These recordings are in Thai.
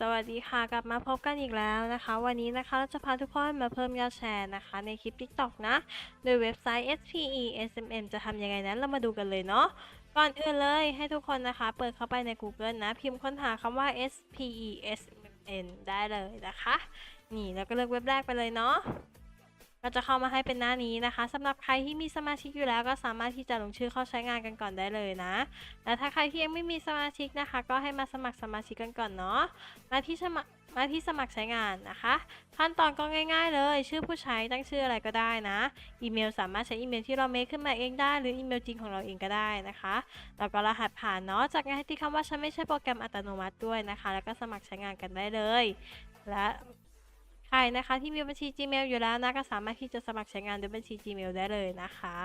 สวัสดีค่ะ กลับมาพบกันอีกแล้วนะคะ วันนี้นะคะเราจะพาทุกคนมาเพิ่มยอดแชร์นะคะ ในคลิป TikTok นะ โดยเว็บไซต์ SPE SMM จะทำยังไงนั้นเรามาดูกันเลยเนาะก่อนอื่นเลยให้ทุกคนนะคะ เปิดเข้าไปใน Google นะ พิมพ์ค้นหาคำว่า SPE SMM ได้เลยนะคะ นี่แล้วก็เลือกเว็บแรกไปเลยเนาะ ก็จะเข้ามาให้เป็นหน้านี้นะคะสำหรับใครที่มีสมาชิกอยู่แล้วก็สามารถที่จะลงชื่อเข้าใช้งานกันก่อนได้เลยนะและถ้าใครที่ยังไม่มีสมาชิกนะคะ ก็ให้มาสมัครสมาชิกกันก่อนเนาะมาที่สมัครมาที่สมัครใช้งานนะคะ ขั้นตอนก็ง่าย ๆ เลย ชื่อผู้ใช้ตั้งชื่ออะไรก็ได้นะ อีเมลสามารถใช้อีเมลที่เราเมคขึ้นมาเองได้ หรืออีเมลจริงของเราเองก็ได้นะคะแล้วก็รหัสผ่านเนาะจากนั้นให้ที่คำว่าฉันไม่ใช่โปรแกรมอัตโนมัติด้วยนะคะ แล้วก็สมัครใช้งานกันได้เลย และ ครนะคะที่มีบัญชี Gmail อยู่แล้วนะก็สามารถที่จะสมัครใช้งานด้วยบัญชี Gmail ได้เลยนะคะ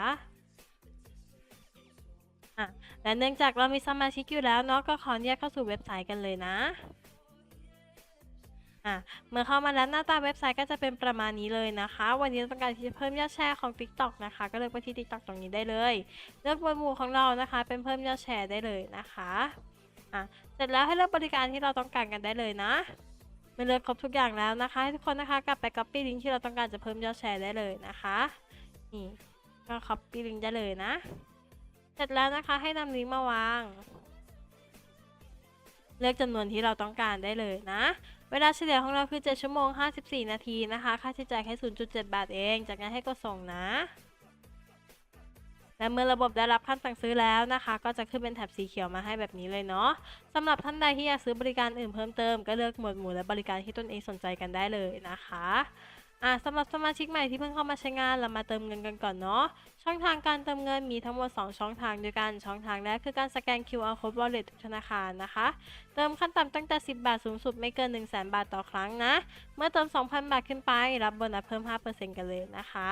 อะและเนื่องจากเรามีสมาชิกอยู่แล้วเนาะก็ขออนุญาตเข้าสู่เว็บไซต์กันเลยนะ่ะเมื่อเข้ามาแล้วหน้าตาเว็บไซต์ก็จะเป็นประมาณนี้เลยนะคะ วันนี้ต้องการที่จะเพิ่มยอดแชร์ของ TikTok นะคะ ก็เลือกไปที่ TikTok ตรงนี้ได้เลยเลือกหมวดหมู่ของเรานะคะ เป็นเพิ่มยอดแชร์ได้เลยนะคะอะเสร็จแล้วให้เลือกบริการที่เราต้องการกันได้เลยนะ เมื่อเลือกครบทุกอย่างแล้วนะคะให้ทุกคนนะคะกลับไป copy ลิงก์ที่เราต้องการจะเพิ่มยอดแชร์ได้เลยนะคะนี่ก็ copy ลิงก์ได้เลยนะ เสร็จแล้วนะคะให้นำลิงก์มาวาง เลือกจำนวนที่เราต้องการได้เลยนะ เวลาเฉลี่ยของเราคือ 7 ชั่วโมง 54 นาทีนะคะ ค่าใช้จ่ายแค่ 0.7 บาทเอง จากนั้นให้กดส่งนะ และเมื่อระบบได้รับคำสั่งซื้อแล้วนะคะ ก็จะขึ้นเป็นแถบสีเขียวมาให้แบบนี้เลยเนาะสำหรับท่านใดที่อยากซื้อบริการอื่นเพิ่มเติมก็เลือกหมวดหมู่และบริการที่ตนเองสนใจกันได้เลยนะคะอ่าสำหรับสมาชิกใหม่ที่เพิ่งเข้ามาใช้งานเรามาเติมเงินกันก่อนเนาะ ช่องทางการเติมเงินมีทั้งหมด 2 ช่องทางด้วยกัน ช่องทางแรกคือการสแกน QR code wallet ทุกธนาคารนะคะ เติมขั้นต่ำตั้งแต่ 10 บาทสูงสุดไม่เกิน 1 0 0 0 0 0 บาทต่อครั้งนะ เมื่อเติม 2,000 บาทขึ้นไป รับโบนัสเพิ่ม 5%กันเลยนะคะ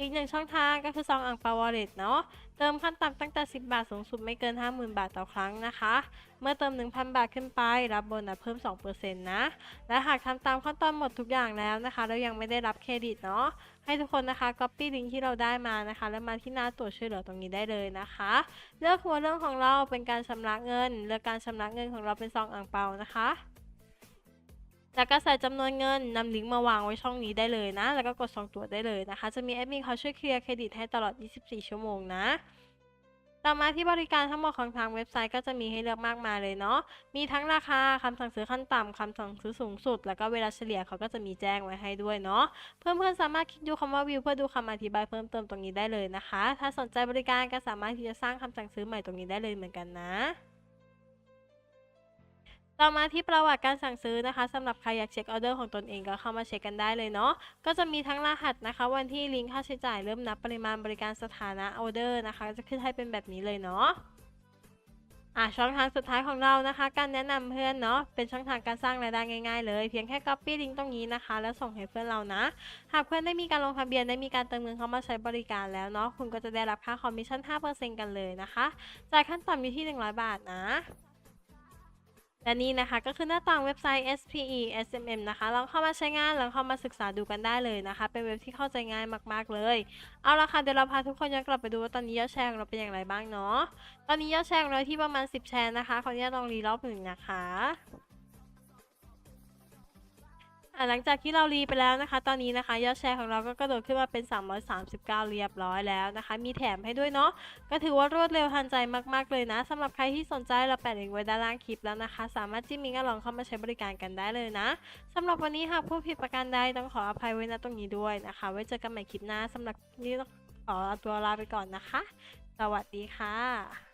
อีกหนึ่งช่องทางก็คือซองอ่างเปา wallet เนาะ เติมขั้นต่ำตั้งแต่ 10 บาทสูงสุดไม่เกิน 50,000 บาทต่อครั้งนะคะ เมื่อเติม 1,000 บาทขึ้นไป รับโบนัสเพิ่ม 2%นะ และหากทำตามขั้นตอนหมดทุกอย่างแล้วนะคะ แล้วยังไม่ได้รับเครดิตเนาะ ให้ทุกคนนะคะ copy ลิงก์ที่เราได้มานะคะแล้วมาที่หน้าตรวจช่วยเหลือตรงนี้ได้เลยนะคะ เลือกหัวเรื่องของเราเป็นการชำระเงิน เลือกการชำระเงินของเราเป็นซองอ่างเปานะคะแล้วก็ใส่จำนวนเงินนำลิงก์มาวางไว้ช่องนี้ได้เลยนะ แล้วก็กดส่งตรวจได้เลยนะคะ จะมีแอดมินเขาช่วยเคลียร์เครดิตให้ตลอด 24 ชั่วโมงนะ ต่อมาที่บริการทั้งหมดของทางเว็บไซต์ก็จะมีให้เลือกมากมายเลยเนาะ มีทั้งราคาคำสั่งซื้อขั้นต่ำคำสั่งซื้อสูงสุด แล้วก็เวลาเฉลี่ยเขาก็จะมีแจ้งไว้ให้ด้วยเนาะ เพื่อนๆสามารถคลิกดูคำว่าวิวเพื่อดูคำอธิบายเพิ่มเติมตรงนี้ได้เลยนะคะ ถ้าสนใจบริการก็สามารถที่จะสร้างคำสั่งซื้อใหม่ตรงนี้ได้เลยเหมือนกันนะ ต่อมาที่ประวัติการสั่งซื้อนะคะสำหรับใครอยากเช็คออเดอร์ของตนเองก็เข้ามาเช็คกันได้เลยเนาะก็จะมีทั้งรหัสนะคะ วันที่ลิงก์ค่าใช้จ่ายเริ่มนับปริมาณบริการสถานะออเดอร์นะคะ จะขึ้นให้เป็นแบบนี้เลยเนาะอะช่องทางสุดท้ายของเรานะคะ การแนะนำเพื่อนเนาะเป็นช่องทางการสร้างรายได้ง่ายๆ เลยเพียงแค่ copy ลิงก์ตรงนี้นะคะ แล้วส่งให้เพื่อนเรานะหากเพื่อนได้มีการลงทะเบียนได้มีการเติมเงินเข้ามาใช้บริการแล้วเนาะคุณก็จะได้รับค่าคอมมิชชั่น 5%กันเลยนะคะจ่ายขั้นต่ำอยู่ที่ 100 บาทนะ และนี่นะคะก็คือหน้าต่างเว็บไซต์ SPE SMM นะคะลองเข้ามาใช้งานลองเข้ามาศึกษาดูกันได้เลยนะคะ เป็นเว็บที่เข้าใจง่ายมากๆเลย เอาละค่ะเดี๋ยวเราพาทุกคนย้อนกลับไปดูว่าตอนนี้ยอดแชร์ของเราเป็นอย่างไรบ้างเนาะ ตอนนี้ยอดแชร์ของเราที่ประมาณ 10 แชร์นะคะขออนุญาตลองรีรอบหนึ่งนะคะ อะหลังจากที่เรารีไปแล้วนะคะ ตอนนี้นะคะยอดแชร์ของเราก็กระโดดขึ้นมาเป็น 339 เรียบร้อยแล้วนะคะ มีแถมให้ด้วยเนาะก็ถือว่ารวดเร็วทันใจมากๆเลยนะสำหรับใครที่สนใจเราแปะลิงก์ไว้ด้านล่างคลิปแล้วนะคะ สามารถจิ้มลิงก์ก็ลองเข้ามาใช้บริการกันได้เลยนะสำหรับวันนี้หากผู้ผิดประการใดต้องขออภัยไว้ณตรงนี้ด้วยนะคะ ไว้เจอกันใหม่คลิปหน้าสำหรับนนี้ต้องขอตัวลาไปก่อนนะคะ สวัสดีค่ะ